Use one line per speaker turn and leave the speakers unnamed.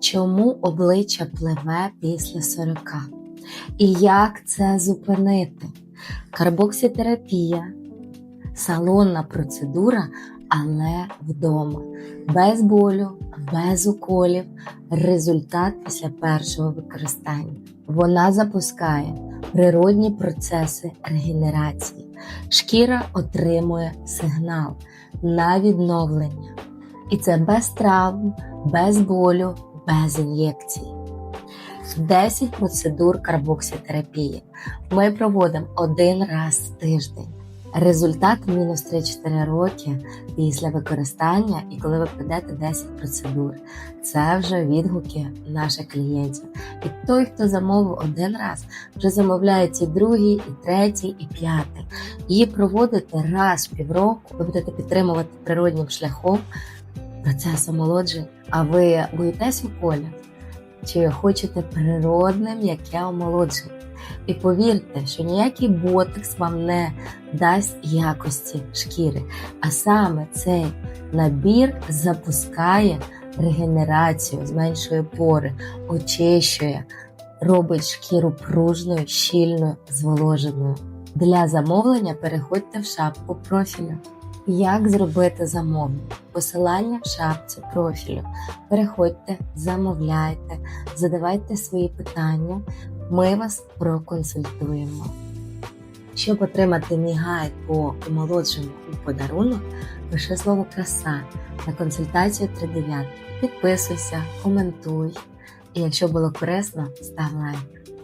чому обличчя пливе після 40 і як це зупинити. Карбокситерапія, салонна процедура, але вдома, без болю, без уколів, результат після першого використання. Вона запускає природні процеси регенерації. Шкіра отримує сигнал на відновлення. І це без травм, без болю, без ін'єкцій. 10 процедур карбокситерапії. Ми проводимо один раз в тиждень. Результат мінус 3-4 роки після використання, і коли ви пройдете 10 процедур. Це вже відгуки наших клієнтів. І той, хто замовив один раз, вже замовляє і другий, і третій, і п'ятий. Її проводите раз в півроку, ви будете підтримувати природнім шляхом процес омолодження. А ви боїтесь уколів? Чи хочете природне м'яке омолодження? І повірте, що ніякий ботекс вам не дасть якості шкіри, а саме цей набір запускає регенерацію, зменшує пори, очищує, робить шкіру пружною, щільною, зволоженою. Для замовлення переходьте в шапку профілю. Як зробити замовлення? Посилання в шапці профілю. Переходьте, замовляйте, задавайте свої питання. Ми вас проконсультуємо. Щоб отримати мій гайд по омолодженню у подарунок, пиши слово краса на консультацію 39. Підписуйся, коментуй. І якщо було корисно, став лайк.